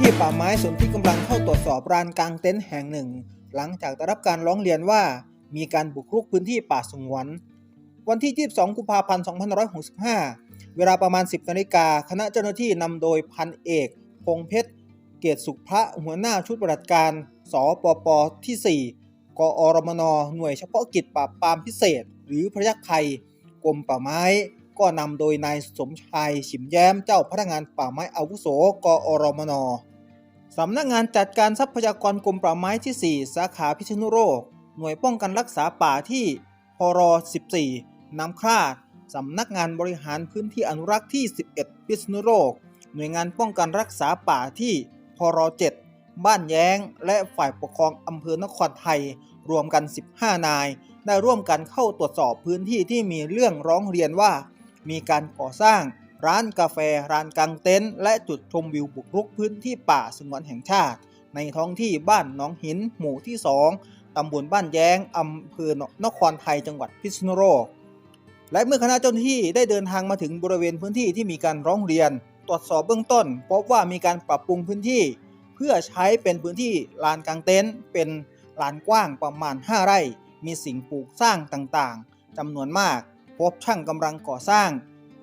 ที่ป่าไม้ส่วนที่กำลังเข้าตรวจสอบร้านกลางเต็นท์แห่งหนึ่ง หลังจากได้รับการร้องเรียนว่ามีการบุกรุกพื้นที่ป่าสงวน วันที่ 22 กุมภาพันธ์ 2565 เวลาประมาณ 10 นาฬิกา คณะเจ้าหน้าที่นำโดยพันเอกพงเพชร เกียรติสุขพระหัวหน้าชุดปฏิบัติการ สปปที่ 4 กอรมน หน่วยเฉพาะกิจปราบปรามพิเศษ หรือพระยักไทยกรมป่าไม้ก็นำโดยนายสมชายฉิมแย้มเจ้าพนักงานป่าไม้อาวุโส กอรมน สำนักงานจัดการทรัพยากรกรมป่าไม้ที่ 4 สาขาพิษณุโลก หน่วยป้องกันรักษาป่าที่พร14 น้ำคลาด สำนักงานบริหารพื้นที่อนุรักษ์ที่ 11 พิษณุโลก หน่วยงานป้องกันรักษาป่าที่พร7บ้านแย้ง และฝ่ายปกครองอำเภอนครไทย รวมกัน 15 นาย ได้ร่วมกันเข้าตรวจสอบพื้นที่ที่มีเรื่องร้องเรียนว่า มีการก่อสร้าง ร้านกาแฟร้านกางเต็นท์และจุดชมวิวบุกรุกพื้นที่ป่าสงวนแห่งชาติ ในท้องที่บ้านหนองหิน หมู่ที่ 2 ตำบลบ้านแย้งอำเภอนครไทยจังหวัดพิษณุโลก และเมื่อคณะเจ้าหน้าที่ได้เดินทางมาถึงบริเวณพื้นที่ที่มีการร้องเรียน ตรวจสอบเบื้องต้น พบว่ามีการปรับปรุงพื้นที่ เพื่อใช้เป็นพื้นที่ลานกางเต็นท์เป็นลานกว้างประมาณ 5 ไร่ มีสิ่งปลูกสร้างต่างๆจำนวนมาก พบช่างกำลังก่อสร้าง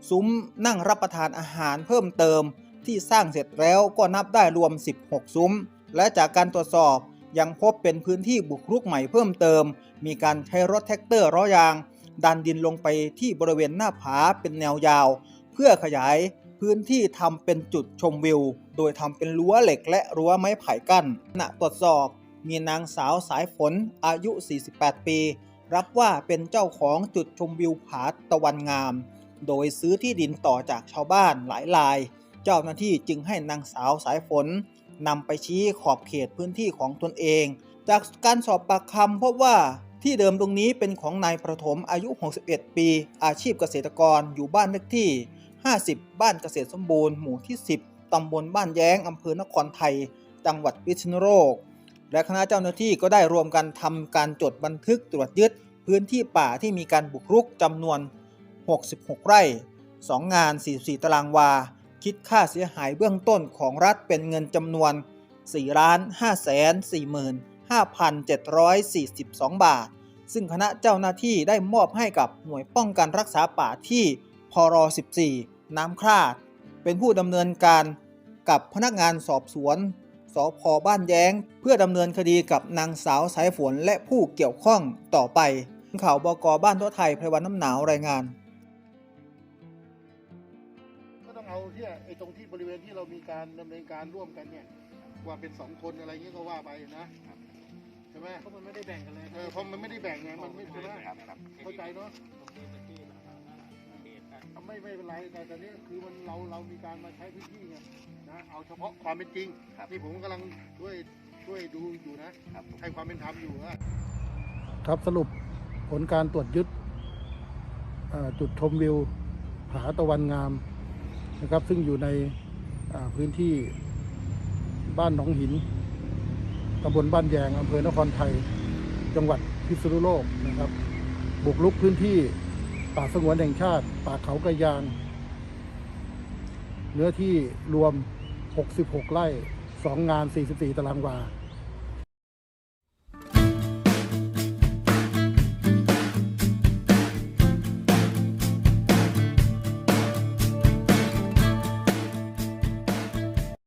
ซุ้มนั่งรับประทานอาหารเพิ่มเติม ที่สร้างเสร็จแล้วก็นับได้รวม 16 ซุ้ม และจากการตรวจสอบยังพบเป็นพื้นที่บุกรุกใหม่เพิ่มเติม มีการใช้รถแท็กเตอร์ล้อยาง ดันดินลงไปที่บริเวณหน้าผาเป็นแนวยาว เพื่อขยายพื้นที่ทำเป็นจุดชมวิว โดยทำเป็นรั้วเหล็กและรั้วไม้ไผ่กั้นขณะตรวจสอบมีนางสาวสายฝนอายุ 48 ปี รับว่าเป็นเจ้าของจุดชมวิวผาตะวันงาม โดยซื้อที่ดินต่อจากชาวบ้านหลายราย เจ้าหน้าที่จึงให้นางสาวสายฝนนำไปชี้ขอบเขตพื้นที่ของตนเอง จากการสอบปากคำพบว่าที่เดิมตรงนี้เป็นของนายประถมอายุ 61 ปี อาชีพเกษตรกรอยู่บ้านเลขที่ 50 บ้านเกษตรสมบูรณ์หมู่ที่ 10 ตำบลบ้านแย้งอำเภอนครไทย จังหวัดพิษณุโลก และคณะเจ้าหน้าที่ก็ได้รวมกันทำการจดบันทึกตรวจยึดพื้นที่ป่าที่มีการบุกรุกจำนวน 66 ไร่ 2 งาน 44 ตารางวา คิดค่าเสียหายเบื้องต้นของรัฐเป็นเงินจำนวน4ล้าน5แสน45,742 บาท ซึ่งคณะเจ้าหน้าที่ได้มอบให้กับหน่วยป้องกันรักษาป่าที่พร14 น้ำคลาด เป็นผู้ดำเนินการกับพนักงานสอบสวนสพบ้านแย้ง เพื่อดำเนินคดีกับนางสาวสายฝนและผู้เกี่ยวข้องต่อไป ข่าวบกบ้านทั่วไทยไพรวันน้ำหนาวรายงาน ก็ต้องเอาที่ไอ้ตรงที่บริเวณที่เรามีการดำเนินการร่วมกันเนี่ยว่าเป็นสองคนอะไรเงี้ยก็ว่าไปนะใช่ไหมเพราะมันไม่ได้แบ่งกันเลยเออเพราะมันไม่ได้แบ่งไงมันไม่ใช่ไหมครับครับเข้าใจเนาะตรงนี้เป็นที่สาธารณะเขตกันไม่ไม่เป็นไรแต่ตอนนี้คือมันเราเรามีการมาใช้พื้นที่ไงนะเอาเฉพาะความเป็นจริงครับนี่ผมกำลังช่วยช่วยดูอยู่นะครับให้ความเป็นธรรมอยู่ว่าครับสรุปผลการตรวจยึดเอ่อจุดชมวิวผาตะวันงาม นะครับ ซึ่งอยู่ในพื้นที่บ้านหนองหินตำบลบ้านแยงอำเภอนครไทย จังหวัดพิษณุโลกนะครับ บุกรุกพื้นที่ป่าสงวนแห่งชาติ ป่าเขากระยาง เนื้อที่รวม 66 ไร่ 2 งาน 44 ตารางวา